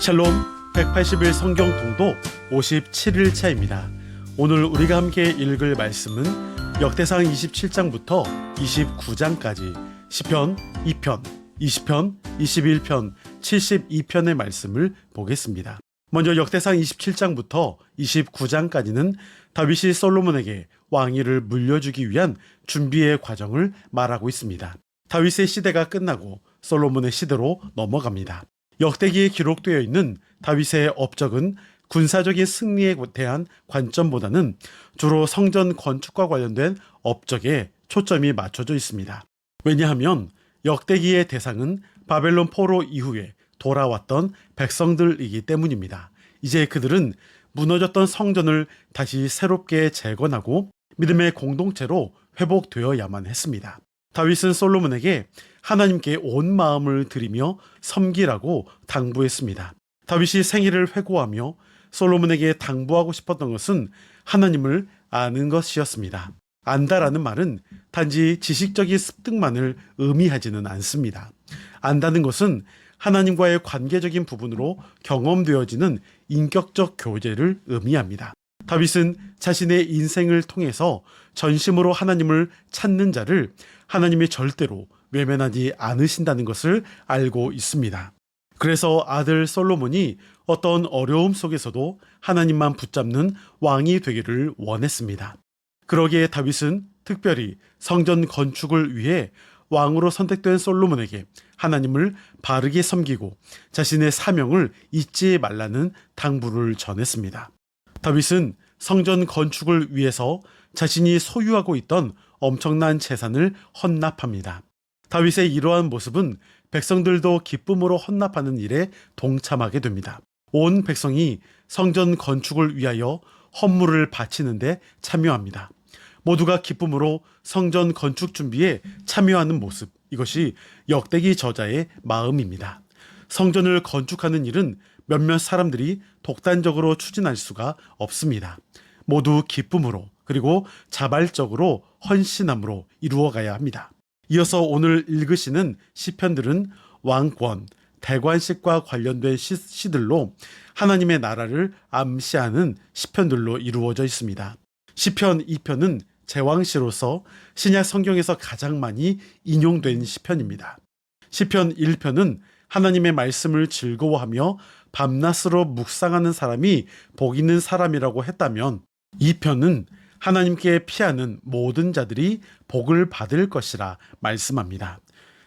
샬롬 180일 성경 통독 57일 차입니다. 오늘 우리가 함께 읽을 말씀은 역대상 27장부터 29장까지 시편 2편, 20편, 21편, 72편의 말씀을 보겠습니다. 먼저 역대상 27장부터 29장까지는 다윗이 솔로몬에게 왕위를 물려주기 위한 준비의 과정을 말하고 있습니다. 다윗의 시대가 끝나고 솔로몬의 시대로 넘어갑니다. 역대기에 기록되어 있는 다윗의 업적은 군사적인 승리에 대한 관점보다는 주로 성전 건축과 관련된 업적에 초점이 맞춰져 있습니다. 왜냐하면 역대기의 대상은 바벨론 포로 이후에 돌아왔던 백성들이기 때문입니다. 이제 그들은 무너졌던 성전을 다시 새롭게 재건하고 믿음의 공동체로 회복되어야만 했습니다. 다윗은 솔로몬에게 하나님께 온 마음을 들이며 섬기라고 당부했습니다. 다윗이 생일을 회고하며 솔로몬에게 당부하고 싶었던 것은 하나님을 아는 것이었습니다. 안다라는 말은 단지 지식적인 습득만을 의미하지는 않습니다. 안다는 것은 하나님과의 관계적인 부분으로 경험되어지는 인격적 교제를 의미합니다. 다윗은 자신의 인생을 통해서 전심으로 하나님을 찾는 자를 하나님이 절대로 외면하지 않으신다는 것을 알고 있습니다. 그래서 아들 솔로몬이 어떤 어려움 속에서도 하나님만 붙잡는 왕이 되기를 원했습니다. 그러기에 다윗은 특별히 성전 건축을 위해 왕으로 선택된 솔로몬에게 하나님을 바르게 섬기고 자신의 사명을 잊지 말라는 당부를 전했습니다. 다윗은 성전 건축을 위해서 자신이 소유하고 있던 엄청난 재산을 헌납합니다. 다윗의 이러한 모습은 백성들도 기쁨으로 헌납하는 일에 동참하게 됩니다. 온 백성이 성전 건축을 위하여 헌물을 바치는데 참여합니다. 모두가 기쁨으로 성전 건축 준비에 참여하는 모습, 이것이 역대기 저자의 마음입니다. 성전을 건축하는 일은 몇몇 사람들이 독단적으로 추진할 수가 없습니다. 모두 기쁨으로 그리고 자발적으로 헌신함으로 이루어가야 합니다. 이어서 오늘 읽으시는 시편들은 왕권, 대관식과 관련된 시, 시들로 하나님의 나라를 암시하는 시편들로 이루어져 있습니다. 시편 2편은 제왕시로서 신약 성경에서 가장 많이 인용된 시편입니다. 시편 1편은 하나님의 말씀을 즐거워하며 밤낮으로 묵상하는 사람이 복 있는 사람이라고 했다면 2편은 하나님께 피하는 모든 자들이 복을 받을 것이라 말씀합니다.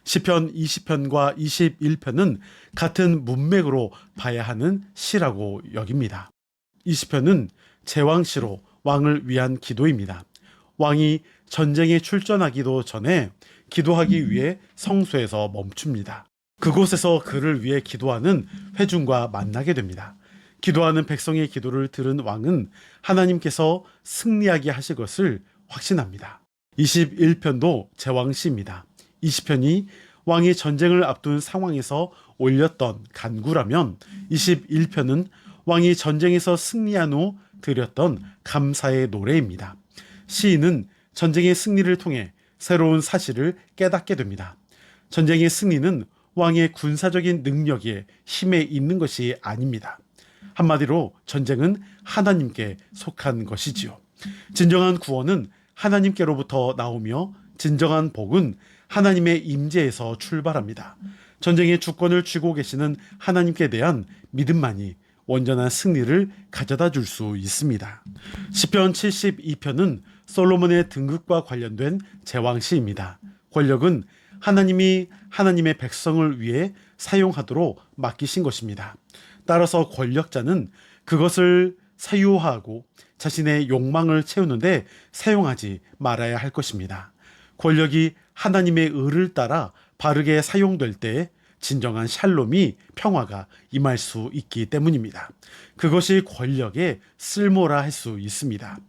시편 20편과 21편은 같은 문맥으로 봐야 하는 시라고 여깁니다. 20편은 제왕시로 왕을 위한 기도입니다. 왕이 전쟁에 출전하기도 전에 기도하기 위해 성소에서 멈춥니다. 그곳에서 그를 위해 기도하는 회중과 만나게 됩니다. 기도하는 백성의 기도를 들은 왕은 하나님께서 승리하게 하실 것을 확신합니다. 21편도 제왕시입니다. 20편이 왕이 전쟁을 앞둔 상황에서 올렸던 간구라면 21편은 왕이 전쟁에서 승리한 후 드렸던 감사의 노래입니다. 시인은 전쟁의 승리를 통해 새로운 사실을 깨닫게 됩니다. 전쟁의 승리는 왕의 군사적인 능력에 힘에 있는 것이 아닙니다. 한마디로 전쟁은 하나님께 속한 것이지요. 진정한 구원은 하나님께로부터 나오며 진정한 복은 하나님의 임재에서 출발합니다. 전쟁의 주권을 쥐고 계시는 하나님께 대한 믿음만이 온전한 승리를 가져다 줄 수 있습니다. 시편 72편은 솔로몬의 등극과 관련된 제왕시입니다. 권력은 하나님이 하나님의 백성을 위해 사용하도록 맡기신 것입니다. 따라서 권력자는 그것을 사유하고 자신의 욕망을 채우는데 사용하지 말아야 할 것입니다. 권력이 하나님의 의를 따라 바르게 사용될 때 진정한 샬롬이 평화가 임할 수 있기 때문입니다. 그것이 권력의 쓸모라 할 수 있습니다.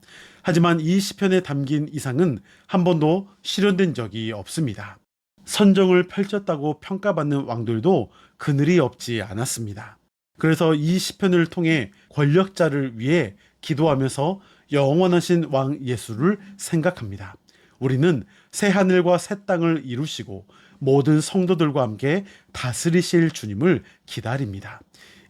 하지만 이 시편에 담긴 이상은 한 번도 실현된 적이 없습니다. 선정을 펼쳤다고 평가받는 왕들도 그늘이 없지 않았습니다. 그래서 이 시편을 통해 권력자를 위해 기도하면서 영원하신 왕 예수를 생각합니다. 우리는 새 하늘과 새 땅을 이루시고 모든 성도들과 함께 다스리실 주님을 기다립니다.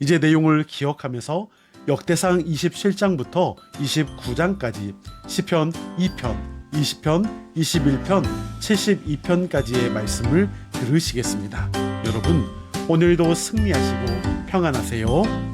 이제 내용을 기억하면서 역대상 27장부터 29장까지 시편 2편, 20편, 21편, 72편까지의 말씀을 들으시겠습니다. 여러분, 오늘도 승리하시고 평안하세요.